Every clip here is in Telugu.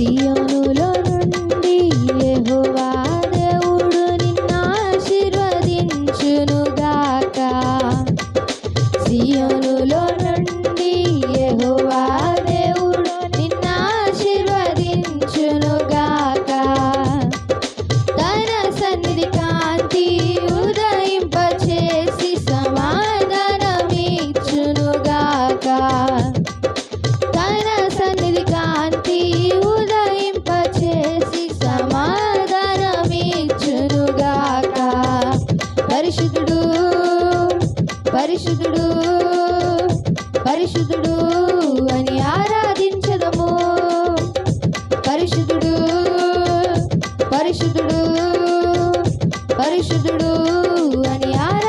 সিয়নল અને આ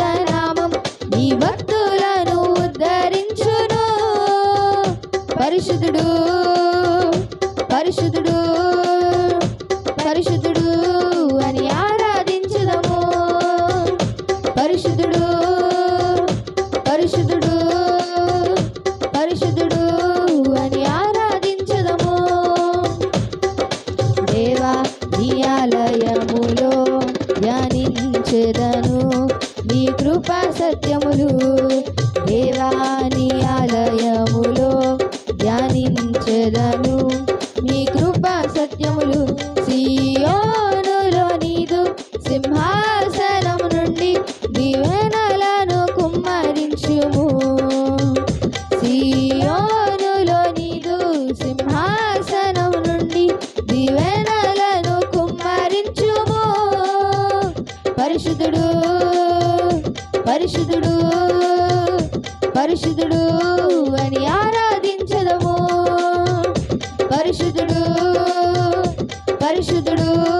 ఉన్నత నామం నీ భక్తులను ఉద్ధరించును. పరిశుద్ధుడు పరిశుద్ధుడు పరిశుద్ధుడు. సింహాసనం నుండి దీవెనలను కుమ్మరించుము. సియోనులో నీదు సింహాసనం నుండి దీవెనలను కుమ్మరించుము. పరిశుద్ధుడు పరిశుద్ధుడు పరిశుద్ధుడు అని ఆరాధించదము. పరిశుద్ధుడు పరిశుద్ధుడు